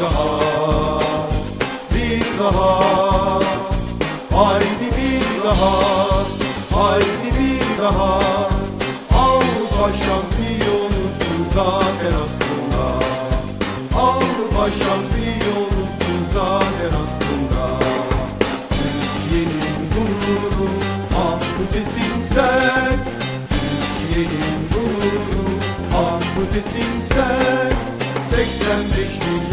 daha Bir daha. Haydi bir daha Haydi bir daha. Avrupa şampiyonusun zaten aslında. Avrupa şampiyonusun zaten aslında. Türkiye'nin gururu Ahmet'esin sen. Türkiye'nin gururu Ahmet'esin sen. 85 milyon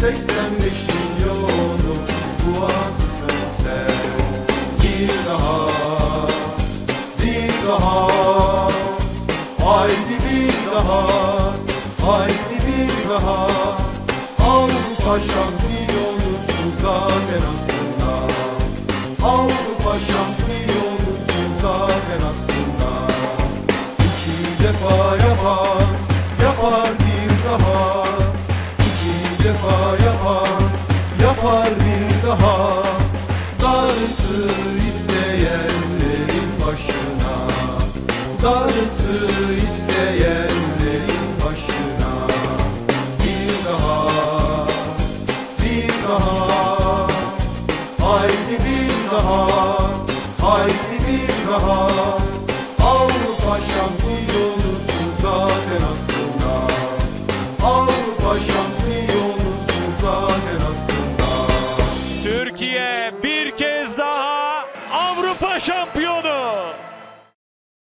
85 milyonu duasısın sen. Bir daha bir daha Haydi bir daha Haydi bir daha. Avrupa şampiyonusun zaten aslında Avrupa şampiyonusun zaten aslında İki defa yapar Yapar Yapar bir daha. Darısı isteyenlerin başına. Darısı isteyenlerin başına. Bir daha Bir daha. Haydi bir daha Haydi bir daha. Avrupa şampiyonu Supercampione!